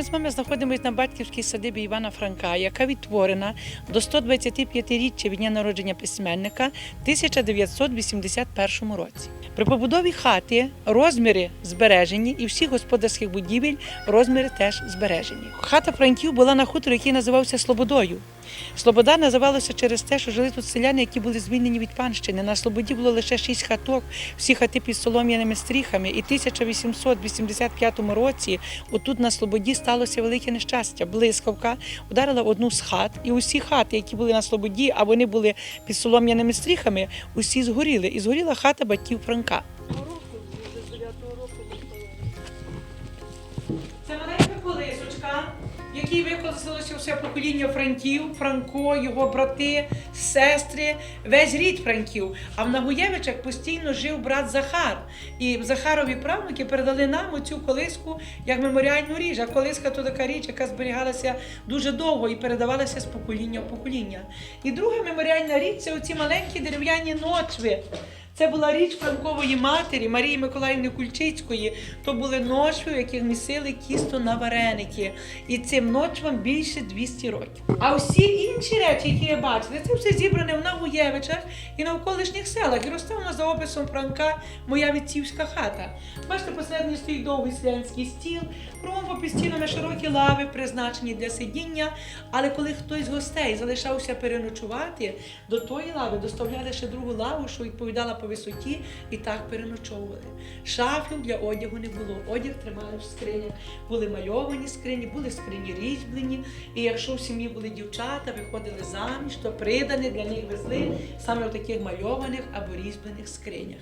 Ми з вами знаходимося на батьківській садибі Івана Франка, яка відтворена до 125-річчя від дня народження письменника в 1981 році. При побудові хати розміри збережені і всіх господарських будівель розміри теж збережені. Хата Франків була на хуторі, який називався Слободою. Слобода називалася через те, що жили тут селяни, які були звільнені від панщини. На Слободі було лише шість хаток, всі хати під солом'яними стріхами. І в 1885 році отут на Слободі сталося велике нещастя. Блискавка ударила одну з хат, і усі хати, які були на Слободі, а вони були під солом'яними стріхами, усі згоріли. І згоріла хата батьків Франка. Це маленька колисочка, якій використалося все покоління Франків, Франко, його брати, сестри, весь рід Франків. А в Нагуєвичах постійно жив брат Захар. І Захарові правнуки передали нам оцю колиску як меморіальну річ. А колиска то така річ, яка зберігалася дуже довго і передавалася з покоління в покоління. І друга меморіальна річ це оці маленькі дерев'яні ночви. Це була річ Франкової матері Марії Миколаївни Кульчицької. То були ночви, в яких місили кісто на вареники. І цим ночвам більше 200 років. А всі інші речі, які я бачила, це все зібране в Нагуєвичах і навколишніх селах. І розставлено за описом Франка моя вітцівська хата. Бачите, посередині стоїть довгий селянський стіл, кругом по стінами широкі лави, призначені для сидіння. Але коли хтось з гостей залишався переночувати, до тої лави доставляли ще другу лаву, що відповідала по висоті, і так переночовували. Шафів для одягу не було. Одяг тримали в скринях. Були мальовані скрині, були скрині різьблені. І якщо в сім'ї були дівчата, виходили заміж, то придані для них везли саме в таких мальованих або різьблених скринях.